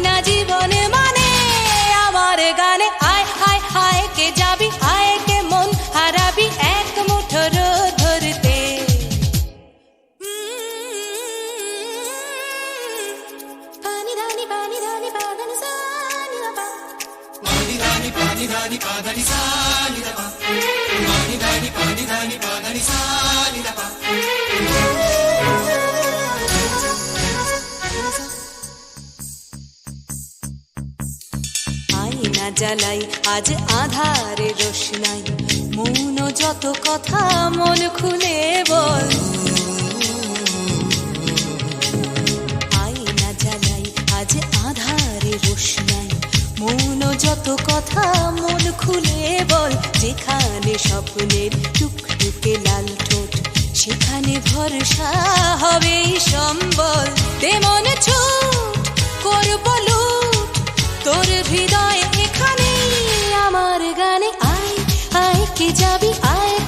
না জীবনে মানে? আমার গানে আয় হায় হায় কে যাবি? আয়, কে মন হারাবি? এক মুঠো ধরতে। পানি রানি পানি রানি পানি সানি রাপা আয়না জ্বালাই, আজ আধারে রোশনাই। মৌন যত কথা, মন খুলে বল। আয়না জ্বালাই, আজ আধারে মৌন যত কথা, মন খুলে বল। যেখানে স্বপ্নের টুকটুকে লাল ঠোঁট, সেখানে ভরসা হবে সম্বল। তেমন ছুট, করব তোর হৃদয় এখানেই আমার গানে আয় আয় কে যাবি আয়।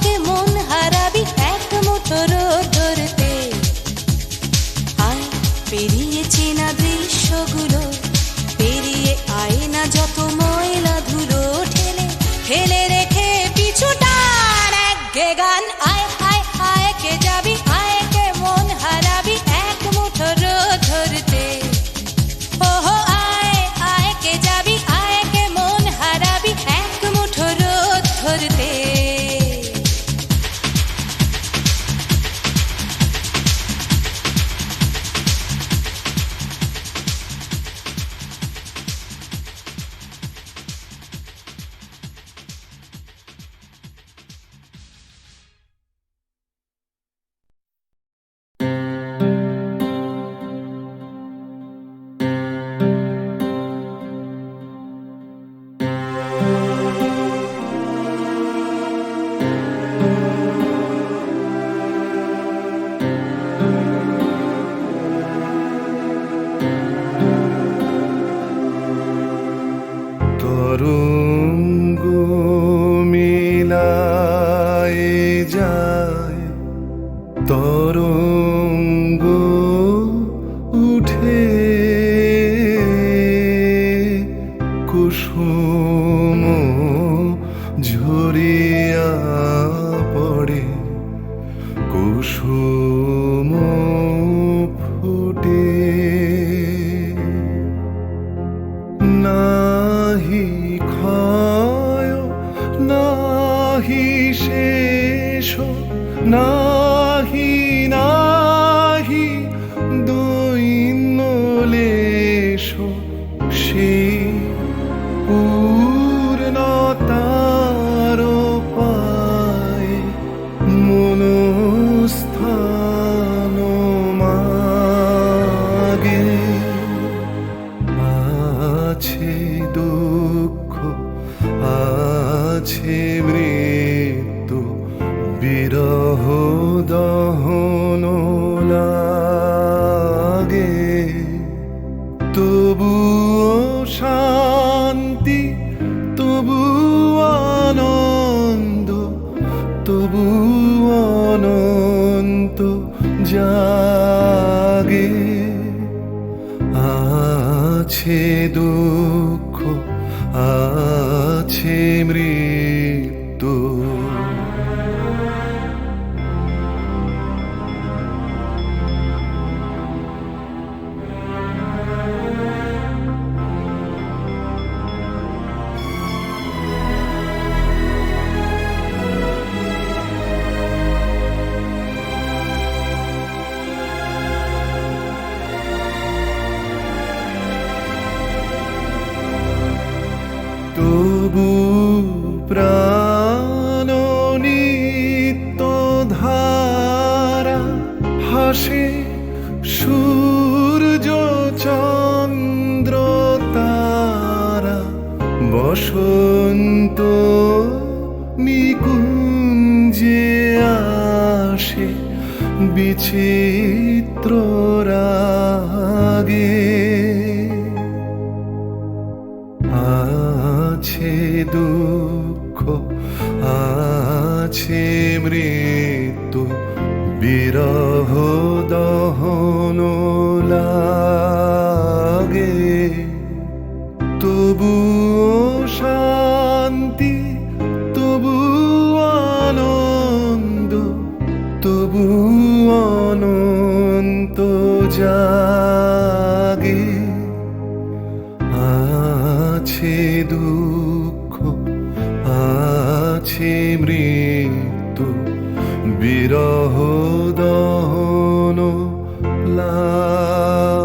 হি শেষ আছে দুঃখ বসন্ত নিকুঞ্জে আসে বিচিত্র আছে মৃত্যু বিরহ দহন লাগে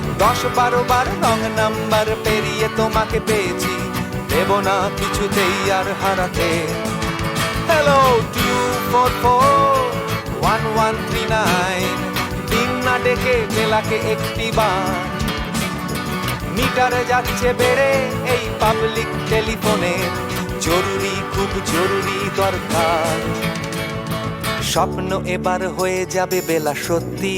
দশ বারো বার রং নাম্বার পেরিয়ে তোমাকে পেয়েছি। দেব না কিছুতেই আর হারাতে। Hello two four one one three nine দিন না ডেকে বেলাকে একটি বার। মিটারে যাচ্ছে বেড়ে এই পাবলিক টেলিফোনে জরুরি, খুব জরুরি দরকার। স্বপ্ন এবার হয়ে যাবে বেলা সত্যি।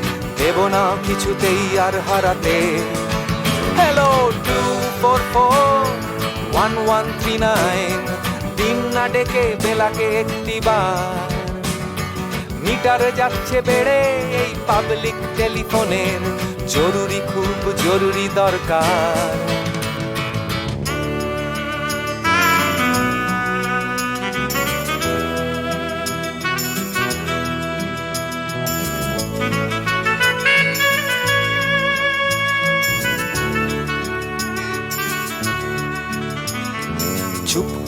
দেব না কিছুতেই আর হারাতে। Hello two four four one one three nine দিন না ডেকে বেলাকে একটি বার। মিটার যাচ্ছে বেড়ে এই পাবলিক টেলিফোনের জরুরি খুব জরুরি দরকার।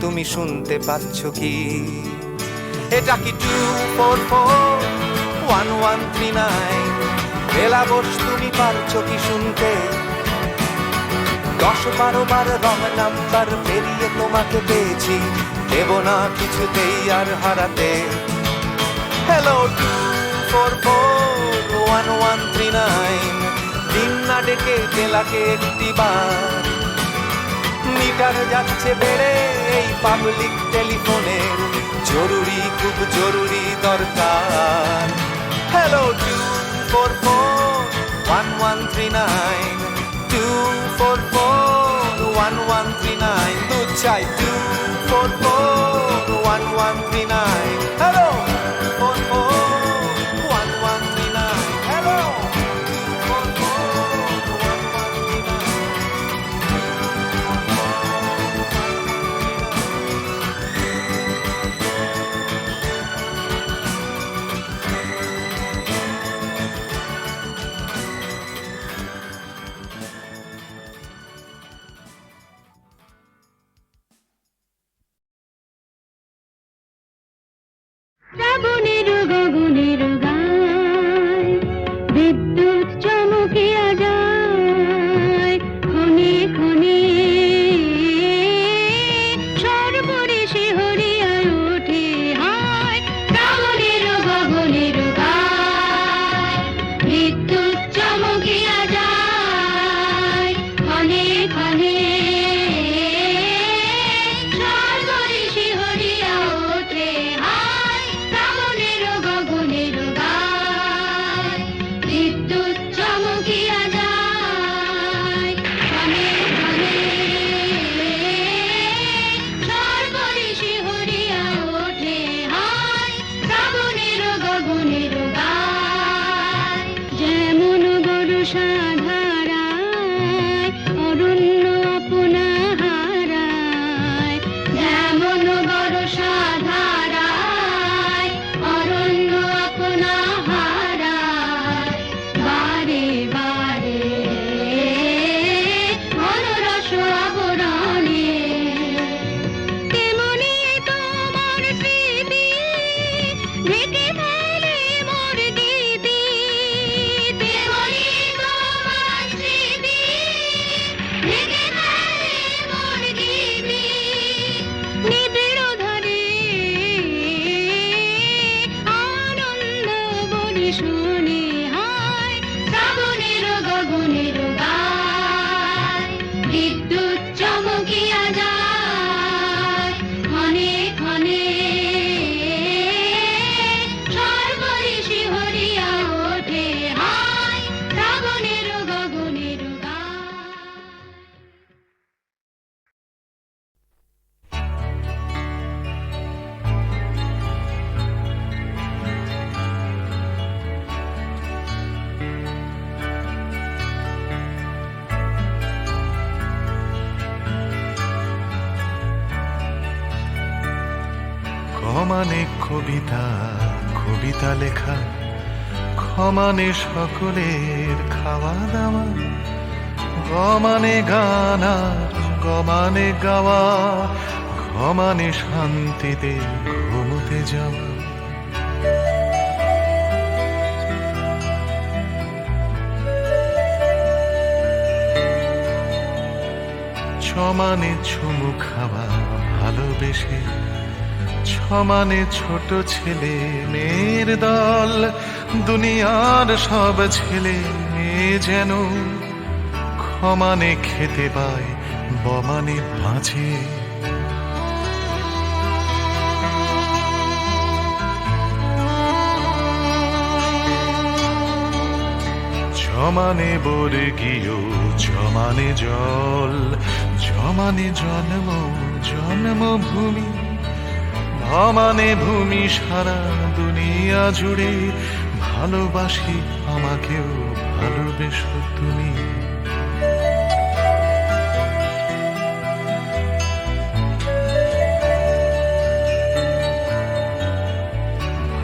তুমি শুনতে পাচ্ছ কি? এটা কি two four four one one three nine বেলা বস তুমি পারছ কি শুনতে? দশ বারো বার রং নাম্বার পেরিয়ে তোমাকে পেয়েছি। দেব না কিছুতেই আর হারাতে। Hello two four four one one three nine দিন না ডেকে বেলাকে একটি বার। মিটার যাচ্ছে বেড়ে। এই পাবলিক টেলিফোনের জরুরি, খুব জরুরি দরকার। Hello two four four one one three nine two four four one one three nine দু চাই। Two four one one three ক্ষমানে কবিতা কবিতা লেখা, ক্ষমানে সকলের খাওয়া দাওয়া গমানে গানা গমানে গাওয়া ঘমানে শান্তিতে ঘুমোতে যাওয়া। ছমানে চুমু খাওয়া, ভালোবেসে ছমানে ছোট ছেলে, মেয়ের দল। দুনিয়ার সব ছেলে মেয়ে যেন ক্ষমানে খেতে পায় বমানে বাঁচে জমানে বর্গীয় জমানে জল জমানে জন্ম জন্মভূমি ভমানে ভূমি সারা দুনিয়া জুড়ে ভালোবাসি আমাকেও, ভালোবেসো তুমি।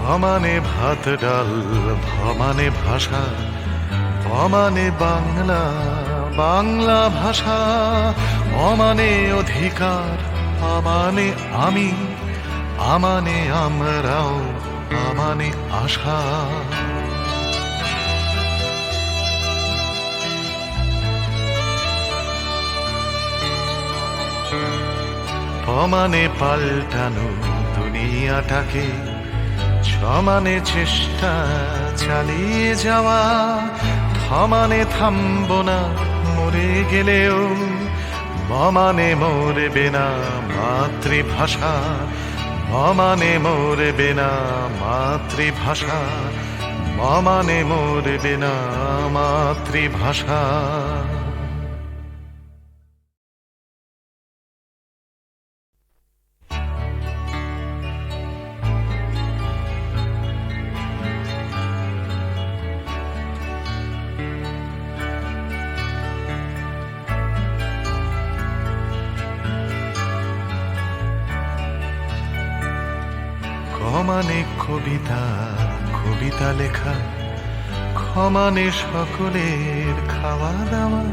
ভমানে ভাত ডাল ভমানে ভাষা ভমানে বাংলা বাংলা ভাষা অমানে অধিকার আমানে আমি। আমানে আমরাও, আমানে আশা। অমানে পাল্টানো দুনিয়াটাকে, সমানে চেষ্টা চালিয়ে যাওয়া। থমানে থামব না, মরে গেলেও মমানে মরবে না মাতৃভাষা। মমানে মরবে না মাতৃভাষা মমানে মরবে না মাতৃভাষা। কবিতা কবিতা লেখা, ক্ষমানে সকলের খাওয়া দাওয়া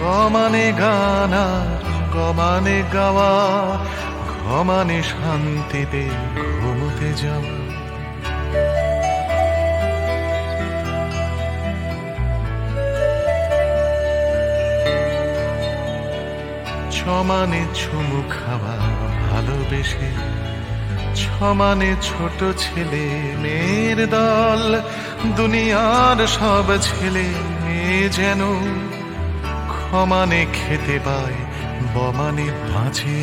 গমানে গানা গমানে গাওয়া ঘমানে শান্তিতে ঘুমোতে যাওয়া। ছমানে চুমু খাওয়া, ভালোবেসে ছমানে ছোট ছেলে, মেয়ের দল। দুনিয়ার সব ছেলে মেয়ে যেন ক্ষমানে খেতে পায়, বমানে বাঁচে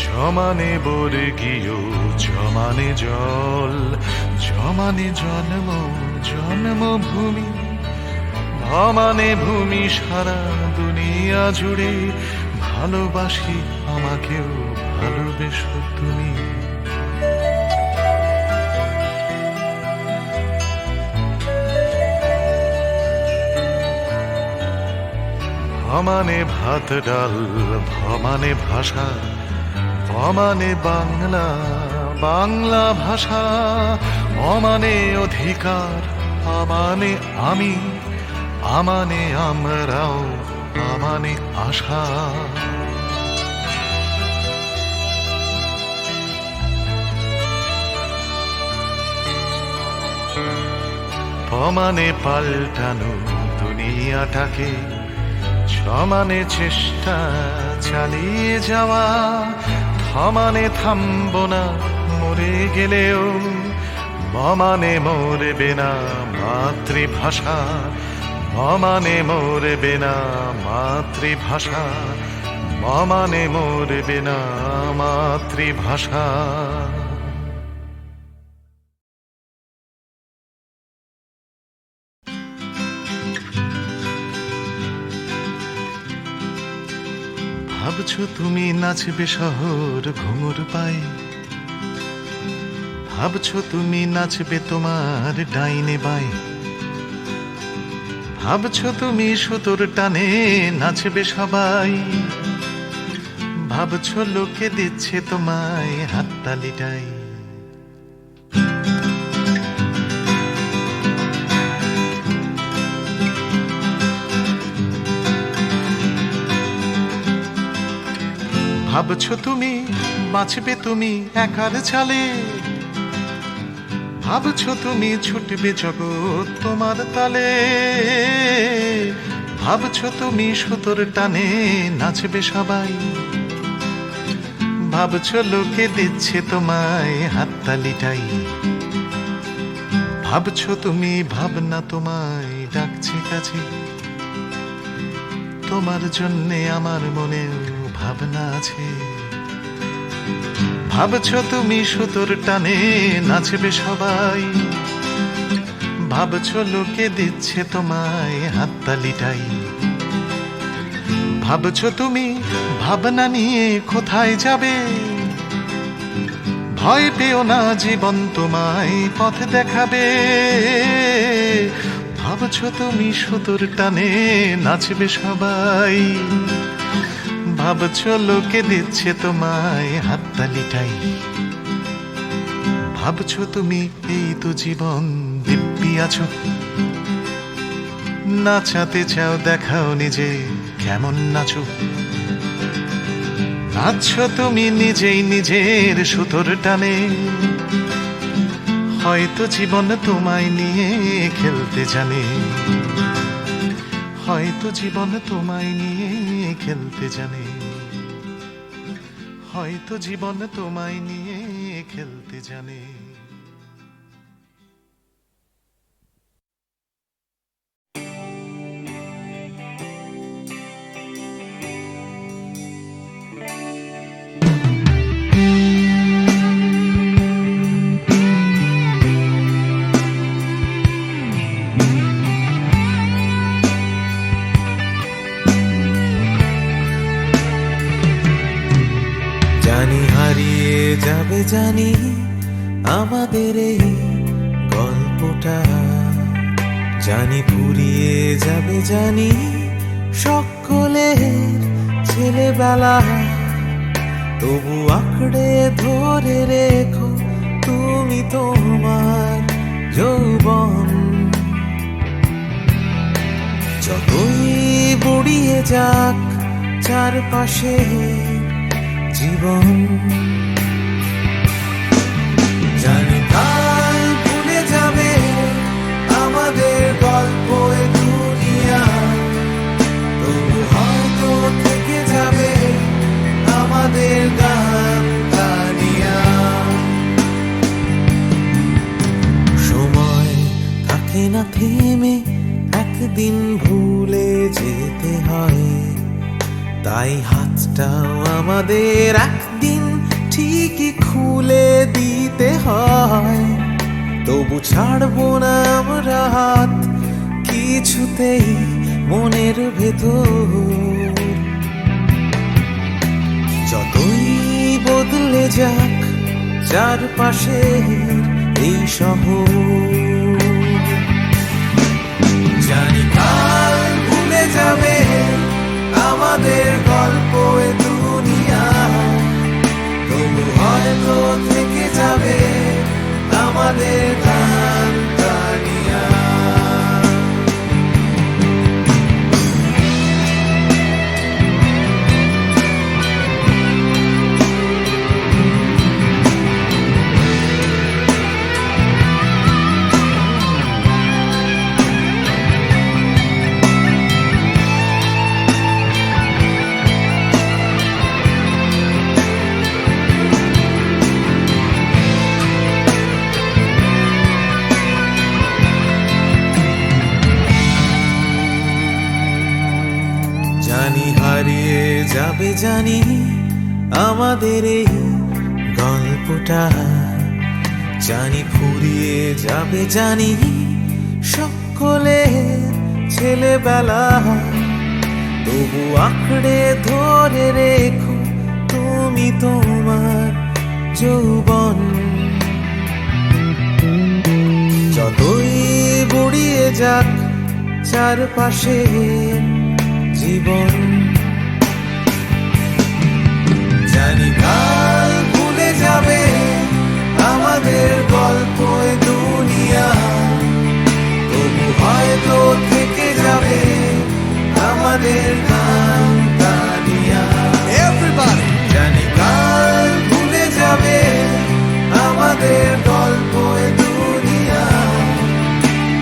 জমানে বর্গীয় জমানে জল, জমানে জন্ম, জন্মভূমি। ভমানে ভূমি সারা দুনিয়া জুড়ে ভালোবাসি আমাকেও, ভালোবেসো তুমি। ভমানে ভাত ডাল ভমানে ভাষা ভমানে বাংলা বাংলা ভাষা অমানে অধিকার আমানে আমি। আমানে আমরাও, আমানে আশা। সমানে পাল্টানো দুনিয়াটাকে, সমানে চেষ্টা চালিয়ে যাওয়া থমানে থামব না, মরে গেলেও মমানে মরবে না মাতৃভাষা। মমানে মরবে না মাতৃভাষা, মমানে মরবে না মাতৃভাষা। ভাবছ তুমি নাচবে শহর ঘুঙুর পায়ে? ভাবছ তুমি নাচবে তোমার ডাইনে বাই ভাবছ তুমি সুতোর টানে নাচবে সবাই। ভাবছ লোকে দিচ্ছে তোমায় হাততালিটাই ভাবছ তুমি, বাঁচবে তুমি একার ছালে। ভাবছ তুমি ছুটবে জগৎ তোমার তালে। ভাবছ তুমি সুতোর টানে নাচবে সবাই। ভাবছ লোকে দিচ্ছে তোমায় হাততালিটাই। ভাবছ তুমি ভাবনা তোমায় ডাকছে কাছে। তোমার জন্যে আমার মনেও ভাবনা আছে। ভাবছ তুমি সুতোর টানে নাচবে সবাই। ভাবছ লোকে দিচ্ছে তোমায় হাততালিটাই। ভাবছ তুমি ভাবনা নিয়ে কোথায় যাবে? ভয় পেও না, জীবন তোমায় পথ দেখাবে। ভাবছ তুমি সুতোর টানে নাচবে সবাই। ভাবছ লোকে দিচ্ছে তোমায় হাততালিটাই ভাবছ তুমি এই তো জীবন দিব্যি আছো? নাচাতে চাও, দেখাও নিজে কেমন নাচো? নাচছো তুমি নিজেই নিজের সুতোর টানে। হয়তো জীবন তোমায় নিয়ে খেলতে জানে। হয়তো জীবন তোমায় নিয়ে খেলতে জানে। হয়তো জীবন তোমায় নিয়ে খেলতে জানে। যাবে জানি আমাদের এই গল্পটা? জানি ফুরিয়ে যাবে, জানি সকলের ছেলেবেলা। তবু আঁকড়ে ধরে রেখো তুমি তোমার যৌবন। যতই বুড়িয়ে যাক চারপাশে জীবন। দুনিয়া। তবু হয়তো যাবে আমাদের গান সময় থাকে না থেমে, একদিন ভুলে যেতে হয়। তাই হাতটাও আমাদের একদিন ঠিকই খুলে দিতে হয়। তবু ছাড়বো না আমরা হাত কিছুতেই মনের ভেতর। যতই বদলে যাক চারপাশে এই শহর, জানি কাল ভুলে যাবে আমাদের গল্প এ দুনিয়া। তবু হয়তো থেকে যাবে আমাদের আমাদের এই গল্পটা। জানি ফুরিয়ে যাবে, জানি সকলে ছেলেবেলা। তবু আঁকড়ে ধরে রেখো তুমি তোমার যৌবন। যতই বুড়িয়ে যাক চারপাশে জীবন। জানি কাল ভুলে যাবে আমাদের গল্প দুনিয়া। তবু হয়তো থেকে যাবে আমাদের নাম তানিয়া। জানি কাল ভুলে যাবে আমাদের গল্প দুনিয়া।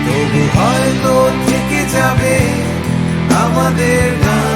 তবু হয়তো থেকে যাবে আমাদের নাম